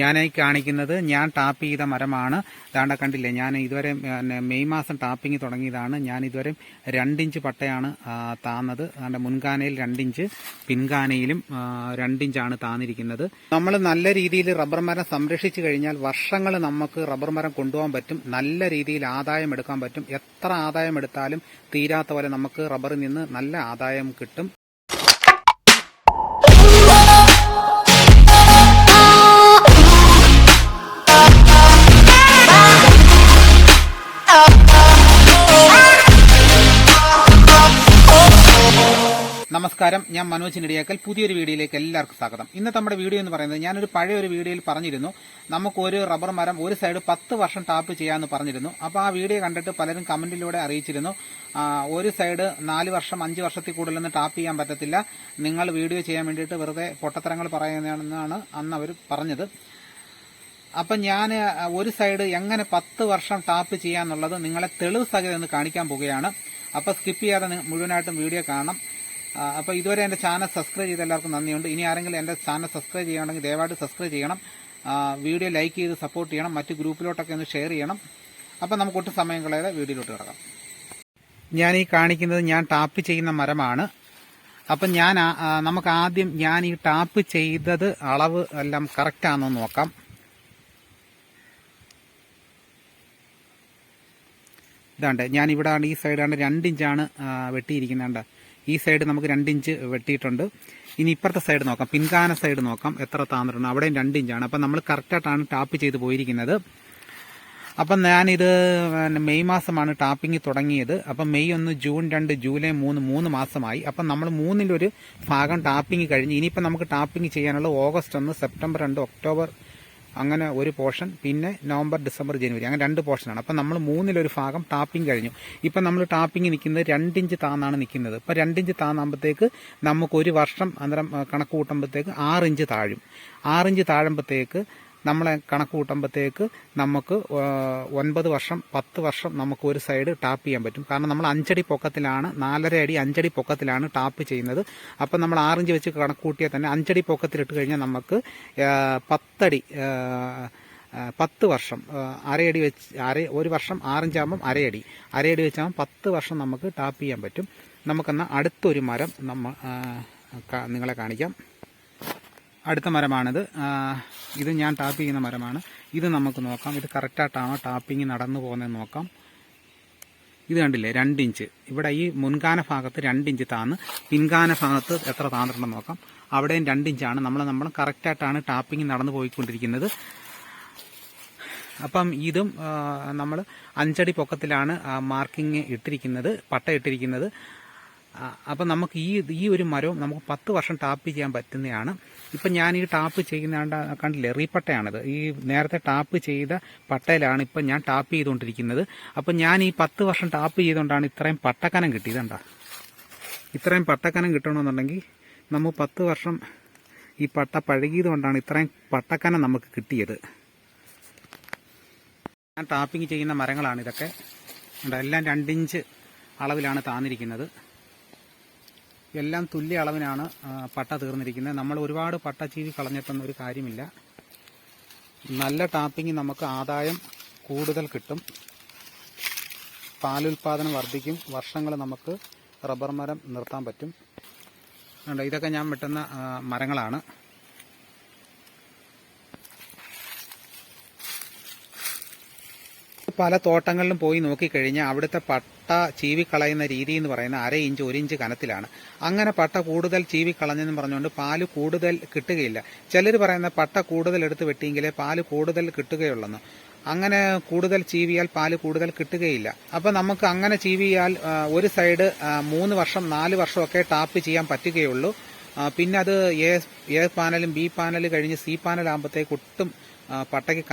ഞാനായി കാണിക്കുന്നത് ഞാൻ ടാപ്പ് ചെയ്ത മരമാണ്. താണ്ട കണ്ടില്ലേ ഞാൻ ഇതുവരെ മെയ് മാസം ടാപ്പിംഗ് തുടങ്ങിയതാണ്. ഞാൻ ഇതുവരെ രണ്ടിഞ്ച് പട്ടയാണ് താന്നത്. ദാണ്ട മുൻകാനയിൽ രണ്ടിഞ്ച് പിൻകാനയിലും രണ്ടിഞ്ചാണ് താന്നിരിക്കുന്നത്. നമ്മൾ നല്ല രീതിയിൽ റബ്ബർ മരം സംരക്ഷിച്ചു കഴിഞ്ഞാൽ വർഷങ്ങൾ നമുക്ക് റബ്ബർ മരം കൊണ്ടുപോകാൻ പറ്റും. നല്ല രീതിയിൽ ആദായം എടുക്കാൻ പറ്റും. എത്ര ആദായം എടുത്താലും തീരാത്ത പോലെ നമുക്ക് റബ്ബറിൽ നിന്ന് നല്ല ആദായം കിട്ടും. നമസ്കാരം. ഞാൻ മനോജ് നെടിയാക്കൽ പുതിയൊരു വീഡിയോയിലേക്ക് എല്ലാവർക്കും സ്വാഗതം. ഇന്ന് നമ്മുടെ വീഡിയോ എന്ന് പറയുന്നത് ഞാനൊരു പഴയ ഒരു വീഡിയോയിൽ പറഞ്ഞിരുന്നു. നമുക്ക് ഒരു റബ്ബർ മരം ഒരു സൈഡ് പത്ത് വർഷം ടാപ്പ് ചെയ്യാമെന്ന് പറഞ്ഞിരുന്നു. അപ്പോൾ ആ വീഡിയോ കണ്ടിട്ട് പലരും കമന്റിലൂടെ അറിയിച്ചിരുന്നു. ഒരു സൈഡ് നാല് വർഷം അഞ്ച് വർഷത്തിൽ കൂടുതലൊന്നും ടാപ്പ് ചെയ്യാൻ പറ്റത്തില്ല. നിങ്ങൾ വീഡിയോ ചെയ്യാൻ വേണ്ടിയിട്ട് വെറുതെ പൊട്ടത്തരങ്ങൾ പറയുന്നതാണെന്നാണ് അന്ന് അവർ പറഞ്ഞത്. അപ്പം ഞാൻ ഒരു സൈഡ് എങ്ങനെ പത്ത് വർഷം ടാപ്പ് ചെയ്യാന്നുള്ളത് നിങ്ങളെ തെളിവ് സഹിതം കാണിക്കാൻ പോവുകയാണ്. അപ്പോൾ സ്കിപ്പ് ചെയ്യാതെ മുഴുവനായിട്ടും വീഡിയോ കാണണം. അപ്പോൾ ഇതുവരെ എന്റെ ചാനൽ സബ്സ്ക്രൈബ് ചെയ്ത എല്ലാവർക്കും നന്ദിയുണ്ട്. ഇനി ആരെങ്കിലും എന്റെ ചാനൽ സബ്സ്ക്രൈബ് ചെയ്യണമെങ്കിൽ ദയവായിട്ട് സബ്സ്ക്രൈബ് ചെയ്യണം. വീഡിയോ ലൈക്ക് ചെയ്ത് സപ്പോർട്ട് ചെയ്യണം. മറ്റ് ഗ്രൂപ്പിലോട്ടൊക്കെ ഒന്ന് ഷെയർ ചെയ്യണം. അപ്പോൾ നമുക്ക് ഒട്ടും സമയം കളയാതെ വീഡിയോയിലോട്ട് കിടക്കാം. ഞാൻ ഈ കാണിക്കുന്നത് ഞാൻ ടാപ്പ് ചെയ്യുന്ന മരമാണ്. അപ്പം ഞാൻ നമുക്ക് ആദ്യം ഞാൻ ഈ ടാപ്പ് ചെയ്തത് അളവ് എല്ലാം കറക്റ്റ് ആണെന്ന് നോക്കാം. ഇതാണ്ട് ഞാൻ ഇവിടാണ് ഈ സൈഡാണ് രണ്ടിഞ്ചാണ് വെട്ടിയിരിക്കുന്നുണ്ട് ഈ സൈഡ് നമുക്ക് രണ്ടിഞ്ച് വെട്ടിയിട്ടുണ്ട്. ഇനി ഇപ്പുറത്തെ സൈഡ് നോക്കാം. പിൻകാന സൈഡ് നോക്കാം. എത്ര താന്നിട്ടുണ്ട്. അവിടെയും രണ്ടിഞ്ചാണ് അപ്പം നമ്മൾ കറക്റ്റായിട്ടാണ് ടാപ്പ് ചെയ്ത് പോയിരിക്കുന്നത്. അപ്പം ഞാനിത് മെയ് മാസമാണ് ടാപ്പിംഗ് തുടങ്ങിയത്. അപ്പം മെയ് ഒന്ന് ജൂൺ രണ്ട് ജൂലൈ മൂന്ന് മൂന്ന് മാസമായി. അപ്പം നമ്മൾ മൂന്നിലൊരു ഭാഗം ടാപ്പിംഗ് കഴിഞ്ഞ് ഇനിയിപ്പം നമുക്ക് ടാപ്പിംഗ് ചെയ്യാനുള്ള ഓഗസ്റ്റ് ഒന്ന് സെപ്റ്റംബർ രണ്ട് ഒക്ടോബർ അങ്ങനെ ഒരു പോർഷൻ പിന്നെ നവംബർ ഡിസംബർ ജനുവരി അങ്ങനെ രണ്ട് പോർഷനാണ്. അപ്പം നമ്മൾ മൂന്നിലൊരു ഭാഗം ടാപ്പിംഗ് കഴിഞ്ഞു. ഇപ്പം നമ്മൾ ടാപ്പിംഗ് നിൽക്കുന്നത് രണ്ടിഞ്ച് താന്നാണ് നിൽക്കുന്നത്. ഇപ്പം രണ്ടിഞ്ച് താന്നാകുമ്പോഴത്തേക്ക് നമുക്ക് ഒരു വർഷം അന്നേരം കണക്ക് കൂട്ടുമ്പോഴത്തേക്ക് ആറിഞ്ച് താഴും. ആറിഞ്ച് താഴുമ്പോഴത്തേക്ക് നമ്മളെ കണക്ക് കൂട്ടുമ്പോഴത്തേക്ക് നമുക്ക് ഒൻപത് വർഷം പത്ത് വർഷം നമുക്ക് ഒരു സൈഡ് ടാപ്പ് ചെയ്യാൻ പറ്റും. കാരണം നമ്മൾ അഞ്ചടി പൊക്കത്തിലാണ് നാലര അടി അഞ്ചടി പൊക്കത്തിലാണ് ടാപ്പ് ചെയ്യുന്നത്. അപ്പം നമ്മൾ ആറിഞ്ച് വെച്ച് കണക്ക് കൂട്ടിയാൽ തന്നെ അഞ്ചടി പൊക്കത്തിലിട്ട് കഴിഞ്ഞാൽ നമുക്ക് പത്തടി പത്ത് വർഷം അരയടി വെച്ച് അര ഒരു വർഷം ആറിഞ്ചാകുമ്പം അരയടി. അരയടി വെച്ചാകുമ്പം പത്ത് വർഷം നമുക്ക് ടാപ്പ് ചെയ്യാൻ പറ്റും. നമുക്കെന്നാൽ അടുത്തൊരു മരം നമ്മ നിങ്ങളെ കാണിക്കാം. അടുത്ത മരമാണിത്. ഇത് ഞാൻ ടാപ്പ് ചെയ്യുന്ന മരമാണ്. ഇത് നമുക്ക് നോക്കാം. ഇത് കറക്റ്റായിട്ടാണോ ടാപ്പിംഗ് നടന്നു പോകുന്നതെന്ന് നോക്കാം. ഇത് കണ്ടില്ലേ? രണ്ടിഞ്ച് ഇവിടെ ഈ മുൻകാന ഭാഗത്ത് രണ്ടിഞ്ച് താന്ന്. പിൻകാന ഭാഗത്ത് എത്ര താന്നിട്ടുണ്ടെന്ന് നോക്കാം. അവിടെയും രണ്ടിഞ്ചാണ് നമ്മൾ നമ്മൾ കറക്റ്റായിട്ടാണ് ടാപ്പിംഗ് നടന്നു പോയിക്കൊണ്ടിരിക്കുന്നത്. അപ്പം ഇതും നമ്മൾ അഞ്ചടി പൊക്കത്തിലാണ് മാർക്കിങ് ഇട്ടിരിക്കുന്നത് പട്ട ഇട്ടിരിക്കുന്നത്. അപ്പം നമുക്ക് ഈ ഈ ഒരു മരവും നമുക്ക് പത്ത് വർഷം ടാപ്പ് ചെയ്യാൻ പറ്റുന്നതാണ്. ഇപ്പം ഞാൻ ഈ ടാപ്പ് ചെയ്യുന്ന കണ്ടില്ലേ റീപ്പട്ടയാണിത്. ഈ നേരത്തെ ടാപ്പ് ചെയ്ത പട്ടയിലാണ് ഇപ്പം ഞാൻ ടാപ്പ് ചെയ്തുകൊണ്ടിരിക്കുന്നത്. അപ്പം ഞാൻ ഈ പത്ത് വർഷം ടാപ്പ് ചെയ്തുകൊണ്ടാണ് ഇത്രയും പട്ടക്കനം കിട്ടിയത് കണ്ടോ. ഇത്രയും പട്ടക്കനം കിട്ടണമെന്നുണ്ടെങ്കിൽ നമ്മൾ പത്ത് വർഷം ഈ പട്ട പഴകിയത് കൊണ്ടാണ് ഇത്രയും പട്ടക്കനം നമുക്ക് കിട്ടിയത്. ഞാൻ ടാപ്പിംഗ് ചെയ്യുന്ന മരങ്ങളാണ് ഇതൊക്കെ. എല്ലാം രണ്ടിഞ്ച് അളവിലാണ് താന്നിരിക്കുന്നത്. എല്ലാം തുല്യ അളവിനാണ് പട്ട തീർന്നിരിക്കുന്നത്. നമ്മൾ ഒരുപാട് പട്ട ചീവി കളഞ്ഞിട്ടൊന്നും ഒരു കാര്യമില്ല. നല്ല ടാപ്പിംഗ് നമുക്ക് ആദായം കൂടുതൽ കിട്ടും. പാലുൽപാദനം വർദ്ധിക്കും. വർഷങ്ങൾ നമുക്ക് റബ്ബർ മരം നിർത്താൻ പറ്റും. ഇതൊക്കെ ഞാൻ വെട്ടുന്ന മരങ്ങളാണ്. പല തോട്ടങ്ങളിലും പോയി നോക്കിക്കഴിഞ്ഞാൽ അവിടുത്തെ പട്ട ചീവിക്കളയുന്ന രീതി എന്ന് പറയുന്ന അര ഇഞ്ച് ഒരു ഇഞ്ച് കനത്തിലാണ്. അങ്ങനെ പട്ട കൂടുതൽ ചീവിക്കളഞ്ഞെന്ന് പറഞ്ഞുകൊണ്ട് പാൽ കൂടുതൽ കിട്ടുകയില്ല. ചിലർ പറയുന്ന പട്ട കൂടുതൽ എടുത്ത് വെട്ടിയെങ്കിലേ പാൽ കൂടുതൽ കിട്ടുകയുള്ളെന്ന്. അങ്ങനെ കൂടുതൽ ചീവിയാൽ പാൽ കൂടുതൽ കിട്ടുകയില്ല. അപ്പൊ നമുക്ക് അങ്ങനെ ചീവിയാൽ ഒരു സൈഡ് മൂന്ന് വർഷം നാല് വർഷമൊക്കെ ടാപ്പ് ചെയ്യാൻ പറ്റുകയുള്ളൂ. പിന്നെ അത് എ പാനലും ബി പാനൽ കഴിഞ്ഞ് സി പാനൽ ആകുമ്പോഴത്തേക്ക് ഒട്ടും പട്ടയ്ക്ക്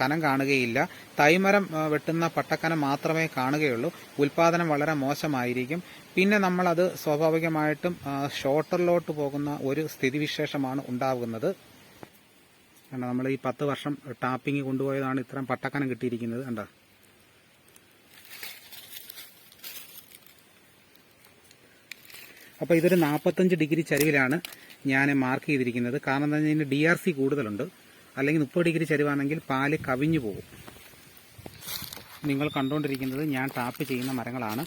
കനം കാണുകയില്ല. തൈമരം വെട്ടുന്ന പട്ടക്കനം മാത്രമേ കാണുകയുള്ളൂ. ഉൽപാദനം വളരെ മോശമായിരിക്കും. പിന്നെ നമ്മളത് സ്വാഭാവികമായിട്ടും ഷോർട്ടറിലോട്ട് പോകുന്ന ഒരു സ്ഥിതിവിശേഷമാണ് ഉണ്ടാകുന്നത് കണ്ട നമ്മൾ ഈ പത്ത് വർഷം ടാപ്പിംഗ് കൊണ്ടുപോയതാണ് ഇത്രയും പട്ടക്കനം കിട്ടിയിരിക്കുന്നത്. കണ്ടോ? അപ്പോൾ ഇതൊരു നാൽപ്പത്തഞ്ച് ഡിഗ്രി ചരിവിലാണ് ഞാൻ മാർക്ക് ചെയ്തിരിക്കുന്നത്. കാരണം എന്താ കഴിഞ്ഞാൽ ഡി ആർ സി കൂടുതലുണ്ട്. അല്ലെങ്കിൽ മുപ്പത് ഡിഗ്രി ചരിവാണെങ്കിൽ പാൽ കവിഞ്ഞു പോകും. നിങ്ങൾ കണ്ടുകൊണ്ടിരിക്കുന്നത് ഞാൻ ടാപ്പ് ചെയ്യുന്ന മരങ്ങളാണ്.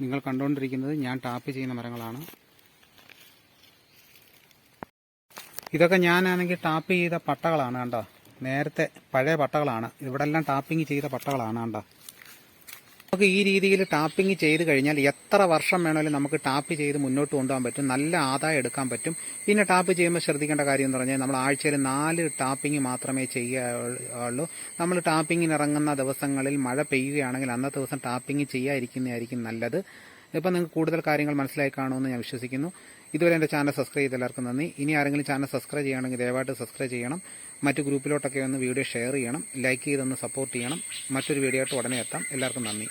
നിങ്ങൾ കണ്ടുകൊണ്ടിരിക്കുന്നത് ഞാൻ ടാപ്പ് ചെയ്യുന്ന മരങ്ങളാണ്. ഇതൊക്കെ ഞാനാണെങ്കിൽ ടാപ്പ് ചെയ്ത പട്ടകളാണ് കണ്ടോ. നേരത്തെ പഴയ പട്ടകളാണ്. ഇവിടെല്ലാം ടാപ്പിംഗ് ചെയ്ത പട്ടകളാണ് കണ്ടോ. നമുക്ക് ഈ രീതിയിൽ ടാപ്പിംഗ് ചെയ്ത് കഴിഞ്ഞാൽ എത്ര വർഷം വേണമെങ്കിലും നമുക്ക് ടാപ്പ് ചെയ്ത് മുന്നോട്ട് കൊണ്ടുപോകാൻ പറ്റും. നല്ല ആദായം എടുക്കാൻ പറ്റും. പിന്നെ ടാപ്പ് ചെയ്യുമ്പോൾ ശ്രദ്ധിക്കേണ്ട കാര്യം എന്ന് പറഞ്ഞാൽ നമ്മൾ ആഴ്ചയിൽ നാല് ടാപ്പിംഗ് മാത്രമേ ചെയ്യുകയുള്ളൂ നമ്മൾ ടാപ്പിങ്ങിന് ഇറങ്ങുന്ന ദിവസങ്ങളിൽ മഴ പെയ്യുകയാണെങ്കിൽ അന്നത്തെ ദിവസം ടാപ്പിംഗ് ചെയ്യാതിരിക്കുന്നതായിരിക്കും നല്ലത്. ഇപ്പം നിങ്ങൾക്ക് കൂടുതൽ കാര്യങ്ങൾ മനസ്സിലായി കാണുമെന്ന് ഞാൻ വിശ്വസിക്കുന്നു. ഇതുവരെ എന്റെ ചാനൽ സബ്സ്ക്രൈബ് ചെയ്ത എല്ലാവർക്കും നന്ദി. ഇനി ആരെങ്കിലും ചാനൽ സബ്സ്ക്രൈബ് ചെയ്യണമെങ്കിൽ ദയവായിട്ട് സബ്സ്ക്രൈബ് ചെയ്യണം. മറ്റു ഗ്രൂപ്പിലോട്ടൊക്കെ ഒന്ന് വീഡിയോ ഷെയർ ചെയ്യണം. ലൈക്ക് ചെയ്തൊന്ന് സപ്പോർട്ട് ചെയ്യണം. മറ്റൊരു വീഡിയോ ആയിട്ട് ഉടനെ എത്താം. എല്ലാവർക്കും നന്ദി.